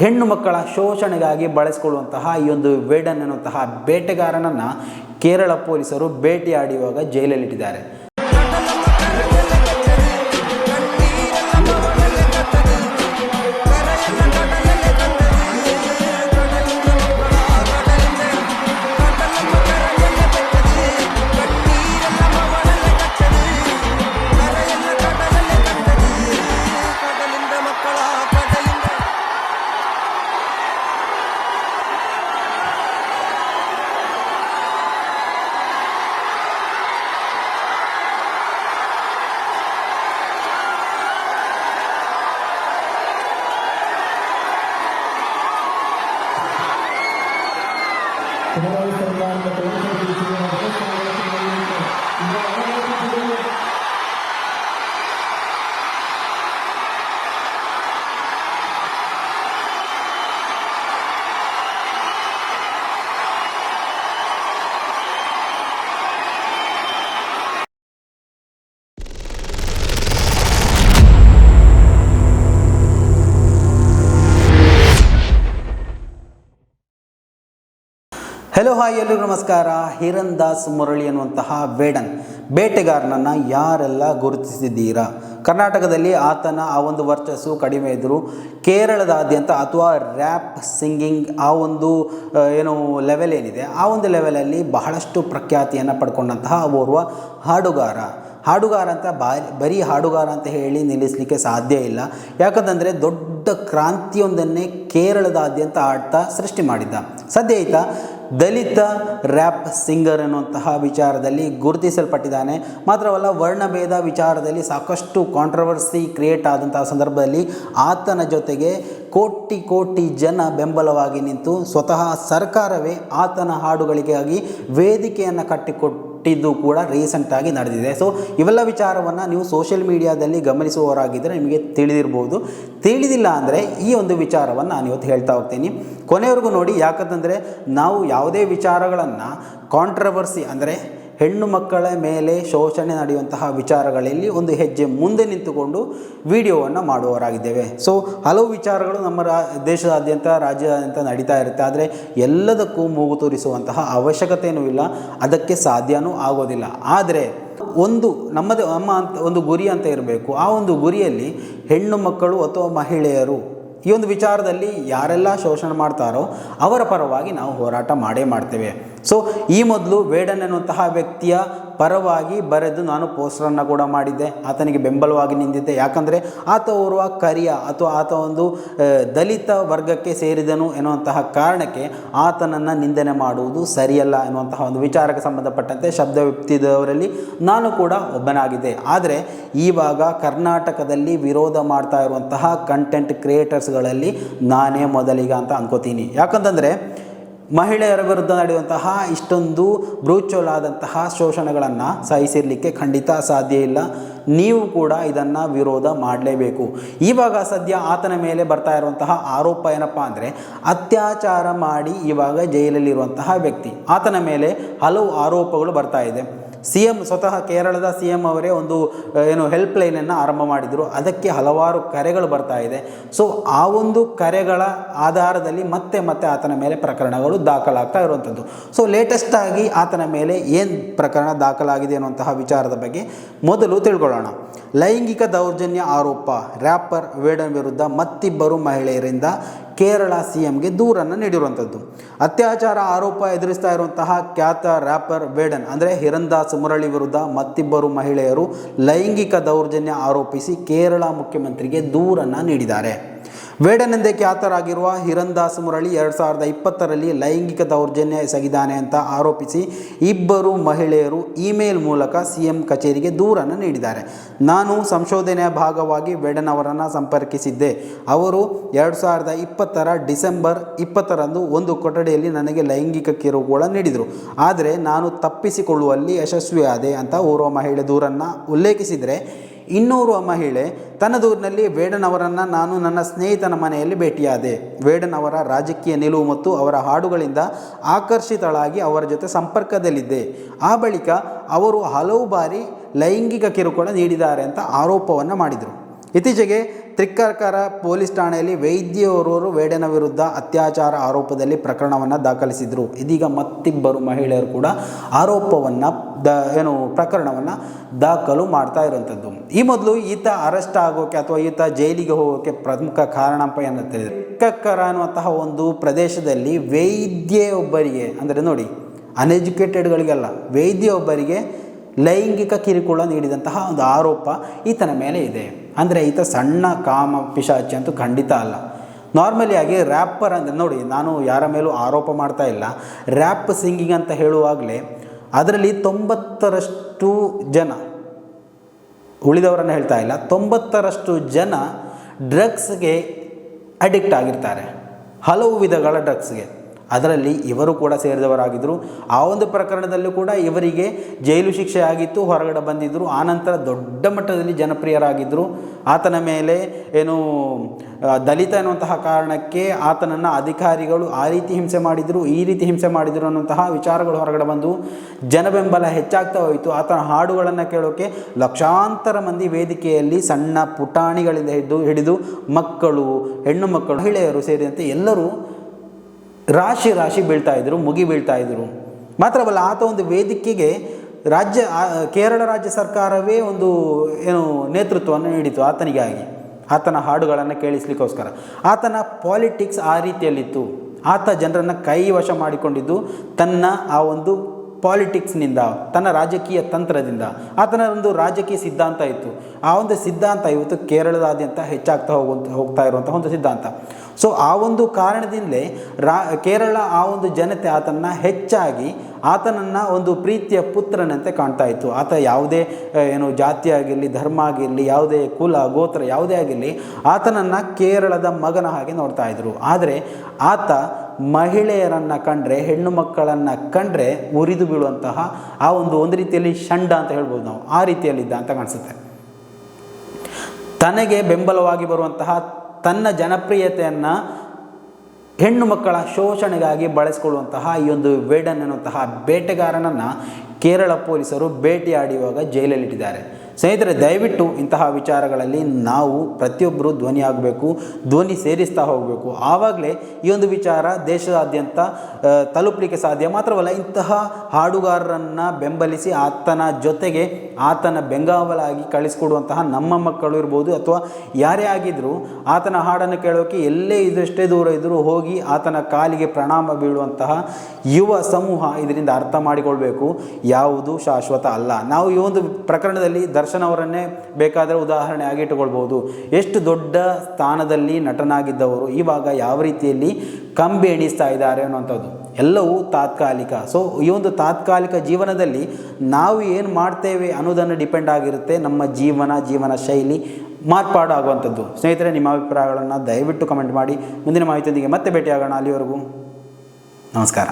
ಹೆಣ್ಣು ಮಕ್ಕಳ ಶೋಷಣೆಗಾಗಿ ಬಳಸಿಕೊಳ್ಳುವಂತಹ ಈ ಒಂದು ವೇಡನ್ ಅನ್ನುವಂತಹ ಬೇಟೆಗಾರನನ್ನು ಕೇರಳ ಪೊಲೀಸರು ಭೇಟಿಯಾಡಿಯುವಾಗ ಜೈಲಲ್ಲಿಟ್ಟಿದ್ದಾರೆ. പിണറായി സർക്കാരിന്റെ പ്രവർത്തനത്തിൽ ಹೆಲೋ ಹಾಯ್ ಎಲ್ರಿಗೂ ನಮಸ್ಕಾರ. ಹಿರಣ್ ದಾಸ್ ಮುರಳಿ ಅನ್ನುವಂತಹ ವೇಡನ್ ಬೇಟೆಗಾರನನ್ನು ಯಾರೆಲ್ಲ ಗುರುತಿಸಿದ್ದೀರಾ? ಕರ್ನಾಟಕದಲ್ಲಿ ಆತನ ಆ ಒಂದು ವರ್ಚಸ್ಸು ಕಡಿಮೆ ಇದ್ದರು ಕೇರಳದಾದ್ಯಂತ ಅಥವಾ ರ್ಯಾಪ್ ಸಿಂಗಿಂಗ್ ಆ ಒಂದು ಏನು ಲೆವೆಲ್ ಏನಿದೆ, ಆ ಒಂದು ಲೆವೆಲಲ್ಲಿ ಬಹಳಷ್ಟು ಪ್ರಖ್ಯಾತಿಯನ್ನು ಪಡ್ಕೊಂಡಂತಹ ಓರ್ವ ಹಾಡುಗಾರ. ಹಾಡುಗಾರ ಅಂತ ಬಾ, ಬರೀ ಹಾಡುಗಾರ ಅಂತ ಹೇಳಿ ನಿಲ್ಲಿಸಲಿಕ್ಕೆ ಸಾಧ್ಯ ಇಲ್ಲ. ಯಾಕಂತಂದರೆ ದೊಡ್ಡ ಕ್ರಾಂತಿಯೊಂದನ್ನೇ ಕೇರಳದಾದ್ಯಂತ ಆಡ್ತಾ ಸೃಷ್ಟಿ ಮಾಡಿದ್ದ. ಸದ್ಯ ಈತ ದಲಿತ ರ್ಯಾಪ್ ಸಿಂಗರ್ ಅನ್ನುವಂತಹ ವಿಚಾರದಲ್ಲಿ ಗುರುತಿಸಲ್ಪಟ್ಟಿದ್ದಾನೆ. ಮಾತ್ರವಲ್ಲ, ವರ್ಣಭೇದ ವಿಚಾರದಲ್ಲಿ ಸಾಕಷ್ಟು ಕಾಂಟ್ರವರ್ಸಿ ಕ್ರಿಯೇಟ್ ಆದಂತಹ ಸಂದರ್ಭದಲ್ಲಿ ಆತನ ಜೊತೆಗೆ ಕೋಟಿ ಕೋಟಿ ಜನ ಬೆಂಬಲವಾಗಿ ನಿಂತು ಸ್ವತಃ ಸರ್ಕಾರವೇ ಆತನ ಹಾಡುಗಳಿಗಾಗಿ ವೇದಿಕೆಯನ್ನು ಕಟ್ಟಿಕೊಟ್ಟಿದ್ದು ಕೂಡ ರೀಸೆಂಟಾಗಿ ನಡೆದಿದೆ. ಸೊ ಇವೆಲ್ಲ ವಿಚಾರವನ್ನು ನೀವು ಸೋಷಿಯಲ್ ಮೀಡಿಯಾದಲ್ಲಿ ಗಮನಿಸುವವರಾಗಿದ್ದರೆ ನಿಮಗೆ ತಿಳಿದಿರ್ಬೋದು. ತಿಳಿದಿಲ್ಲ ಅಂದರೆ ಈ ಒಂದು ವಿಚಾರವನ್ನು ನಾನು ಇವತ್ತು ಹೇಳ್ತಾ ಹೋಗ್ತೀನಿ. ಕೊನೆಯವರೆಗೂ ನೋಡಿ, ಯಾಕಂತಂದರೆ ನಾವು ಯಾವುದೇ ವಿಚಾರಗಳನ್ನು ಕಾಂಟ್ರವರ್ಸಿ ಅಂದರೆ ಹೆಣ್ಣು ಮಕ್ಕಳ ಮೇಲೆ ಶೋಷಣೆ ನಡೆಯುವಂತಹ ವಿಚಾರಗಳಲ್ಲಿ ಒಂದು ಹೆಜ್ಜೆ ಮುಂದೆ ನಿಂತುಕೊಂಡು ವಿಡಿಯೋವನ್ನು ಮಾಡುವವರಾಗಿದ್ದೇವೆ. ಸೊ ಹಲವು ವಿಚಾರಗಳು ನಮ್ಮ ರಾ, ದೇಶದಾದ್ಯಂತ, ರಾಜ್ಯದಾದ್ಯಂತ ನಡೀತಾ ಇರುತ್ತೆ. ಆದರೆ ಎಲ್ಲದಕ್ಕೂ ಮೂಗು ತೂರಿಸುವಂತಹ ಅವಶ್ಯಕತೆಯೂ ಇಲ್ಲ. ಅದಕ್ಕೆ ಸಾಧ್ಯನೂ ಆಗೋದಿಲ್ಲ. ಆದರೆ ಒಂದು ನಮ್ಮದೇ, ನಮ್ಮ ಅಂತ, ಒಂದು ಗುರಿ ಅಂತ ಇರಬೇಕು. ಆ ಒಂದು ಗುರಿಯಲ್ಲಿ ಹೆಣ್ಣು ಮಕ್ಕಳು ಅಥವಾ ಮಹಿಳೆಯರು ಈ ಒಂದು ವಿಚಾರದಲ್ಲಿ ಯಾರೆಲ್ಲ ಶೋಷಣೆ ಮಾಡ್ತಾರೋ ಅವರ ಪರವಾಗಿ ನಾವು ಹೋರಾಟ ಮಾಡೇ ಮಾಡ್ತೇವೆ. ಸೊ ಈ ಮೊದಲು ವೇಡನ್ ಎನ್ನುವಂತಹ ವ್ಯಕ್ತಿಯ ಪರವಾಗಿ ಬರೆದು ನಾನು ಪೋಸ್ಟರನ್ನು ಕೂಡ ಮಾಡಿದ್ದೆ. ಆತನಿಗೆ ಬೆಂಬಲವಾಗಿ ನಿಂತಿದ್ದೆ ಯಾಕಂದರೆ ಆತ ಓರ್ವ ಕರಿಯ ಅಥವಾ ಆತ ಒಂದು ದಲಿತ ವರ್ಗಕ್ಕೆ ಸೇರಿದನು ಎನ್ನುವಂತಹ ಕಾರಣಕ್ಕೆ ಆತನನ್ನು ನಿಂದನೆ ಮಾಡುವುದು ಸರಿಯಲ್ಲ ಎನ್ನುವಂತಹ ಒಂದು ವಿಚಾರಕ್ಕೆ ಸಂಬಂಧಪಟ್ಟಂತೆ ಶಬ್ದ ವ್ಯಕ್ತಿದವರಲ್ಲಿ ನಾನು ಕೂಡ ಒಬ್ಬನಾಗಿದ್ದೆ. ಆದರೆ ಈವಾಗ ಕರ್ನಾಟಕದಲ್ಲಿ ವಿರೋಧ ಮಾಡ್ತಾ ಇರುವಂತಹ ಕಂಟೆಂಟ್ ಕ್ರಿಯೇಟರ್ಸ್ಗಳಲ್ಲಿ ನಾನೇ ಮೊದಲಿಗ ಅಂತ ಅನ್ಕೋತೀನಿ. ಯಾಕಂತಂದರೆ ಮಹಿಳೆಯರ ವಿರುದ್ಧ ನಡೆಯುವಂತಹ ಇಷ್ಟೊಂದು ಬ್ರೂಚೋಲಾದಂತಹ ಶೋಷಣೆಗಳನ್ನು ಸಹಿಸಿರಲಿಕ್ಕೆ ಖಂಡಿತ ಸಾಧ್ಯ ಇಲ್ಲ. ನೀವು ಕೂಡ ಇದನ್ನು ವಿರೋಧ ಮಾಡಲೇಬೇಕು. ಇವಾಗ ಸದ್ಯ ಆತನ ಮೇಲೆ ಬರ್ತಾ ಇರುವಂತಹ ಆರೋಪ ಏನಪ್ಪ ಅಂದರೆ, ಅತ್ಯಾಚಾರ ಮಾಡಿ ಇವಾಗ ಜೈಲಲ್ಲಿರುವಂತಹ ವ್ಯಕ್ತಿ. ಆತನ ಮೇಲೆ ಹಲವು ಆರೋಪಗಳು ಬರ್ತಾ ಇದೆ. ಸಿ ಎಂ ಸ್ವತಃ ಕೇರಳದ ಸಿ ಎಂ ಅವರೇ ಒಂದು ಏನು ಹೆಲ್ಪ್ ಲೈನನ್ನು ಆರಂಭ ಮಾಡಿದರು. ಅದಕ್ಕೆ ಹಲವಾರು ಕರೆಗಳು ಬರ್ತಾ ಇದೆ. ಸೊ ಆ ಒಂದು ಕರೆಗಳ ಆಧಾರದಲ್ಲಿ ಮತ್ತೆ ಮತ್ತೆ ಆತನ ಮೇಲೆ ಪ್ರಕರಣಗಳು ದಾಖಲಾಗ್ತಾ ಇರುವಂಥದ್ದು. ಸೊ ಲೇಟೆಸ್ಟಾಗಿ ಆತನ ಮೇಲೆ ಏನು ಪ್ರಕರಣ ದಾಖಲಾಗಿದೆ ಅನ್ನುವಂತಹ ವಿಚಾರದ ಬಗ್ಗೆ ಮೊದಲು ತಿಳ್ಕೊಳ್ಳೋಣ. ಲೈಂಗಿಕ ದೌರ್ಜನ್ಯ ಆರೋಪ ರ್ಯಾಪರ್ ವೇಡನ್ ವಿರುದ್ಧ ಮತ್ತಿಬ್ಬರು ಮಹಿಳೆಯರಿಂದ ಕೇರಳ ಸಿ ಎಂಗೆ ದೂರನ್ನು ನೀಡಿರುವಂಥದ್ದು. ಅತ್ಯಾಚಾರ ಆರೋಪ ಎದುರಿಸ್ತಾ ಇರುವಂತಹ ಖ್ಯಾತ ರ್ಯಾಪರ್ ವೇಡನ್, ಅಂದರೆ ಹಿರಂದಾಸ್ ಮುರಳಿ ವಿರುದ್ಧ ಮತ್ತಿಬ್ಬರು ಮಹಿಳೆಯರು ಲೈಂಗಿಕ ದೌರ್ಜನ್ಯ ಆರೋಪಿಸಿ ಕೇರಳ ಮುಖ್ಯಮಂತ್ರಿಗೆ ದೂರನ್ನು ನೀಡಿದ್ದಾರೆ. ವೇಡನ್ ಆತರಾಗಿರುವ ಹಿರಂದಾಸ್ ಮುರಳಿ ಎರಡು ಸಾವಿರದ ಇಪ್ಪತ್ತರಲ್ಲಿ ಲೈಂಗಿಕ ದೌರ್ಜನ್ಯ ಎಸಗಿದ್ದಾನೆ ಅಂತ ಆರೋಪಿಸಿ ಇಬ್ಬರು ಮಹಿಳೆಯರು ಇಮೇಲ್ ಮೂಲಕ ಸಿ ಎಂ ಕಚೇರಿಗೆ ದೂರನ್ನು ನೀಡಿದ್ದಾರೆ. ನಾನು ಸಂಶೋಧನೆಯ ಭಾಗವಾಗಿ ವೇಡನ್ ಅವರನ್ನು ಸಂಪರ್ಕಿಸಿದ್ದೆ. ಅವರು ಎರಡು ಸಾವಿರದ ಇಪ್ಪತ್ತರ ಡಿಸೆಂಬರ್ ಇಪ್ಪತ್ತರಂದು ಒಂದು ಕೊಠಡಿಯಲ್ಲಿ ನನಗೆ ಲೈಂಗಿಕ ಕಿರುಕುಳ ನೀಡಿದರು. ಆದರೆ ನಾನು ತಪ್ಪಿಸಿಕೊಳ್ಳುವಲ್ಲಿ ಯಶಸ್ವಿಯಾದೆ ಅಂತ ಓರ್ವ ಮಹಿಳೆ ದೂರನ್ನು ಉಲ್ಲೇಖಿಸಿದರೆ ಇನ್ನೋರ್ವ ಮಹಿಳೆ ವೇಡನವರನ್ನು ವೇಡನ್ ಅವರನ್ನು ನಾನು ನನ್ನ ಸ್ನೇಹಿತನ ಮನೆಯಲ್ಲಿ ಭೇಟಿಯಾದೆ. ವೇಡನ್ ಅವರ ರಾಜಕೀಯ ನಿಲುವು ಮತ್ತು ಅವರ ಹಾಡುಗಳಿಂದ ಆಕರ್ಷಿತಳಾಗಿ ಅವರ ಜೊತೆ ಸಂಪರ್ಕದಲ್ಲಿದ್ದೆ. ಆ ಬಳಿಕ ಅವರು ಹಲವು ಬಾರಿ ಲೈಂಗಿಕ ಕಿರುಕುಳ ನೀಡಿದ್ದಾರೆ ಅಂತ ಆರೋಪವನ್ನು ಮಾಡಿದರು. ಇತ್ತೀಚೆಗೆ ತ್ರಿಕ್ಕರ್ಕರ ಪೊಲೀಸ್ ಠಾಣೆಯಲ್ಲಿ ವೈದ್ಯರೋರು ವೇಡನ ವಿರುದ್ಧ ಅತ್ಯಾಚಾರ ಆರೋಪದಲ್ಲಿ ಪ್ರಕರಣವನ್ನು ದಾಖಲಿಸಿದರು. ಇದೀಗ ಮತ್ತಿಬ್ಬರು ಮಹಿಳೆಯರು ಕೂಡ ಆರೋಪವನ್ನು ದ, ಏನು, ಪ್ರಕರಣವನ್ನು ದಾಖಲು ಮಾಡ್ತಾ ಇರುವಂಥದ್ದು. ಈ ಮೊದಲು ಈತ ಅರೆಸ್ಟ್ ಆಗೋಕೆ ಅಥವಾ ಈತ ಜೈಲಿಗೆ ಹೋಗೋಕ್ಕೆ ಪ್ರಮುಖ ಕಾರಣಪ್ಪ ಏನಂತ ತ್ರಿಕ್ಕರ್ಕರ ಅನ್ನುವಂತಹ ಒಂದು ಪ್ರದೇಶದಲ್ಲಿ ವೈದ್ಯೆಯೊಬ್ಬರಿಗೆ, ಅಂದರೆ ನೋಡಿ ಅನ್ಎಜುಕೇಟೆಡ್ಗಳಿಗೆಲ್ಲ ವೈದ್ಯೊಬ್ಬರಿಗೆ ಲೈಂಗಿಕ ಕಿರುಕುಳ ನೀಡಿದಂತಹ ಒಂದು ಆರೋಪ ಈತನ ಮೇಲೆ ಇದೆ. ಅಂದರೆ ಈತ ಸಣ್ಣ ಕಾಮ ಪಿಶಾಚಿ ಅಂತೂ ಖಂಡಿತ ಅಲ್ಲ. ನಾರ್ಮಲಿ ಆಗಿ ರ್ಯಾಪರ್ ಅಂದರೆ ನೋಡಿ, ನಾನು ಯಾರ ಮೇಲೂ ಆರೋಪ ಮಾಡ್ತಾ ಇಲ್ಲ. ರ್ಯಾಪ್ ಸಿಂಗಿಂಗ್ ಅಂತ ಹೇಳುವಾಗಲೇ ಅದರಲ್ಲಿ ತೊಂಬತ್ತರಷ್ಟು ಜನ ಉಳಿದವರನ್ನು ಹೇಳ್ತಾ ಇಲ್ಲ. ತೊಂಬತ್ತರಷ್ಟು ಜನ ಡ್ರಗ್ಸ್ಗೆ ಅಡಿಕ್ಟ್ ಆಗಿರ್ತಾರೆ. ಹಲವು ವಿಧಗಳ ಡ್ರಗ್ಸ್ಗೆ ಅದರಲ್ಲಿ ಇವರು ಕೂಡ ಸೇರಿದವರಾಗಿದ್ದರು ಆ ಒಂದು ಪ್ರಕರಣದಲ್ಲೂ ಕೂಡ ಇವರಿಗೆ ಜೈಲು ಶಿಕ್ಷೆ ಆಗಿತ್ತು, ಹೊರಗಡೆ ಬಂದಿದ್ದರು ಆನಂತರ ದೊಡ್ಡ ಮಟ್ಟದಲ್ಲಿ ಜನಪ್ರಿಯರಾಗಿದ್ದರು ಆತನ ಮೇಲೆ ಏನು ದಲಿತ ಎನ್ನುವಂತಹ ಕಾರಣಕ್ಕೆ ಆತನನ್ನು ಅಧಿಕಾರಿಗಳು ಆ ರೀತಿ ಹಿಂಸೆ ಮಾಡಿದರು, ಈ ರೀತಿ ಹಿಂಸೆ ಮಾಡಿದರು ಅನ್ನುವಂತಹ ವಿಚಾರಗಳು ಹೊರಗಡೆ ಬಂದು ಜನಬೆಂಬಲ ಹೆಚ್ಚಾಗ್ತಾ ಹೋಯಿತು. ಆತನ ಹಾಡುಗಳನ್ನು ಕೇಳೋಕ್ಕೆ ಲಕ್ಷಾಂತರ ಮಂದಿ ವೇದಿಕೆಯಲ್ಲಿ ಸಣ್ಣ ಪುಟಾಣಿಗಳಿಂದ ಹಿಡಿದು ಹಿಡಿದು ಮಕ್ಕಳು, ಹೆಣ್ಣು ಮಕ್ಕಳು, ಮಹಿಳೆಯರು ಸೇರಿದಂತೆ ಎಲ್ಲರೂ ರಾಶಿ ರಾಶಿ ಬೀಳ್ತಾ ಇದ್ದರು ಮುಗಿ ಬೀಳ್ತಾ ಇದ್ದರು ಮಾತ್ರವಲ್ಲ ಆತ ಒಂದು ವೇದಿಕೆಗೆ ರಾಜ್ಯ ಕೇರಳ ರಾಜ್ಯ ಸರ್ಕಾರವೇ ಒಂದು, ಏನು, ನೇತೃತ್ವವನ್ನು ನೀಡಿತು ಆತನಿಗಾಗಿ. ಆತನ ಹಾಡುಗಳನ್ನು ಕೇಳಿಸ್ಲಿಕ್ಕೋಸ್ಕರ. ಆತನ ಪಾಲಿಟಿಕ್ಸ್ ಆ ರೀತಿಯಲ್ಲಿತ್ತು. ಆತ ಜನರನ್ನು ಕೈ ವಶ ಮಾಡಿಕೊಂಡಿದ್ದು ತನ್ನ ಆ ಒಂದು ಪಾಲಿಟಿಕ್ಸ್ನಿಂದ ತನ್ನ ರಾಜಕೀಯ ತಂತ್ರದಿಂದ ಆತನ ಒಂದು ರಾಜಕೀಯ ಸಿದ್ಧಾಂತ ಇತ್ತು. ಆ ಒಂದು ಸಿದ್ಧಾಂತ ಇವತ್ತು ಕೇರಳದಾದ್ಯಂತ ಹೆಚ್ಚಾಗ್ತಾ ಹೋಗುವಂಥ ಹೋಗ್ತಾ ಇರುವಂಥ ಒಂದು ಸಿದ್ಧಾಂತ. ಸೊ ಆ ಒಂದು ಕಾರಣದಿಂದಲೇ ರಾ, ಕೇರಳ ಆ ಒಂದು ಜನತೆ ಆತನ ಹೆಚ್ಚಾಗಿ ಆತನನ್ನು ಒಂದು ಪ್ರೀತಿಯ ಪುತ್ರನಂತೆ ಕಾಣ್ತಾ ಇತ್ತು. ಆತ ಯಾವುದೇ ಏನು ಜಾತಿ ಆಗಿರಲಿ, ಧರ್ಮ ಆಗಿರಲಿ, ಯಾವುದೇ ಕುಲ, ಗೋತ್ರ ಯಾವುದೇ ಆಗಿರಲಿ, ಆತನನ್ನು ಕೇರಳದ ಮಗನ ಹಾಗೆ ನೋಡ್ತಾ ಇದ್ರು. ಆದರೆ ಆತ ಮಹಿಳೆಯರನ್ನು ಕಂಡ್ರೆ, ಹೆಣ್ಣು ಮಕ್ಕಳನ್ನು ಕಂಡ್ರೆ ಮುರಿದು ಬೀಳುವಂತಹ ಆ ಒಂದು ಒಂದು ರೀತಿಯಲ್ಲಿ ಷಂಡ ಅಂತ ಹೇಳ್ಬೋದು ನಾವು. ಆ ರೀತಿಯಲ್ಲಿದ್ದ ಅಂತ ಕಾಣಿಸುತ್ತೆ. ತನಗೆ ಬೆಂಬಲವಾಗಿ ಬರುವಂತಹ ತನ್ನ ಜನಪ್ರಿಯತೆಯನ್ನು ಹೆಣ್ಣು ಮಕ್ಕಳ ಶೋಷಣೆಗಾಗಿ ಬಳಸಿಕೊಳ್ಳುವಂತಹ ಈ ಒಂದು ವೇಡನ್ ಎನ್ನುವಂತಹ ಬೇಟೆಗಾರನನ್ನು ಕೇರಳ ಪೊಲೀಸರು ಭೇಟಿಯಾಡಿಯುವಾಗ ಜೈಲಲ್ಲಿಟ್ಟಿದ್ದಾರೆ. ಸ್ನೇಹಿತರೆ, ದಯವಿಟ್ಟು ಇಂತಹ ವಿಚಾರಗಳಲ್ಲಿ ನಾವು ಪ್ರತಿಯೊಬ್ಬರು ಧ್ವನಿಯಾಗಬೇಕು, ಧ್ವನಿ ಸೇರಿಸ್ತಾ ಹೋಗಬೇಕು. ಆವಾಗಲೇ ಈ ಒಂದು ವಿಚಾರ ದೇಶದಾದ್ಯಂತ ತಲುಪಲಿಕ್ಕೆ ಸಾಧ್ಯ. ಮಾತ್ರವಲ್ಲ, ಇಂತಹ ಹಾಡುಗಾರರನ್ನು ಬೆಂಬಲಿಸಿ ಆತನ ಜೊತೆಗೆ ಆತನ ಬೆಂಗಾವಲಾಗಿ ಕಳಿಸ್ಕೊಡುವಂತಹ ನಮ್ಮ ಮಕ್ಕಳು ಇರ್ಬೋದು, ಅಥವಾ ಯಾರೇ ಆಗಿದ್ದರೂ ಆತನ ಹಾಡನ್ನು ಕೇಳೋಕೆ ಎಲ್ಲೇ ಇದೆಷ್ಟೇ ದೂರ ಇದ್ದರೂ ಹೋಗಿ ಆತನ ಕಾಲಿಗೆ ಪ್ರಣಾಮ ಬೀಳುವಂತಹ ಯುವ ಸಮೂಹ ಇದರಿಂದ ಅರ್ಥ ಮಾಡಿಕೊಳ್ಬೇಕು. ಯಾವುದು ಶಾಶ್ವತ ಅಲ್ಲ. ನಾವು ಈ ಒಂದು ಪ್ರಕರಣದಲ್ಲಿ ದರ್ಶನ್ ಅವರನ್ನೇ ಬೇಕಾದರೆ ಉದಾಹರಣೆ ಆಗಿ ಇಟ್ಟುಕೊಳ್ಬೋದು ಎಷ್ಟು ದೊಡ್ಡ ಸ್ಥಾನದಲ್ಲಿ ನಟನಾಗಿದ್ದವರು ಇವಾಗ ಯಾವ ರೀತಿಯಲ್ಲಿ ಕಂಬಿ ಎಣಿಸ್ತಾ ಇದ್ದಾರೆ ಅನ್ನುವಂಥದ್ದು. ಎಲ್ಲವೂ ತಾತ್ಕಾಲಿಕ. ಸೊ ಈ ಒಂದು ತಾತ್ಕಾಲಿಕ ಜೀವನದಲ್ಲಿ ನಾವು ಏನು ಮಾಡ್ತೇವೆ ಅನ್ನೋದನ್ನು ಡಿಪೆಂಡ್ ಆಗಿರುತ್ತೆ ನಮ್ಮ ಜೀವನ ಜೀವನ ಶೈಲಿ ಮಾರ್ಪಾಡಾಗುವಂಥದ್ದು ಸ್ನೇಹಿತರೆ, ನಿಮ್ಮ ಅಭಿಪ್ರಾಯಗಳನ್ನು ದಯವಿಟ್ಟು ಕಮೆಂಟ್ ಮಾಡಿ. ಮುಂದಿನ ಮಾಹಿತಿಯೊಂದಿಗೆ ಮತ್ತೆ ಭೇಟಿಯಾಗೋಣ. ಅಲ್ಲಿವರೆಗೂ ನಮಸ್ಕಾರ.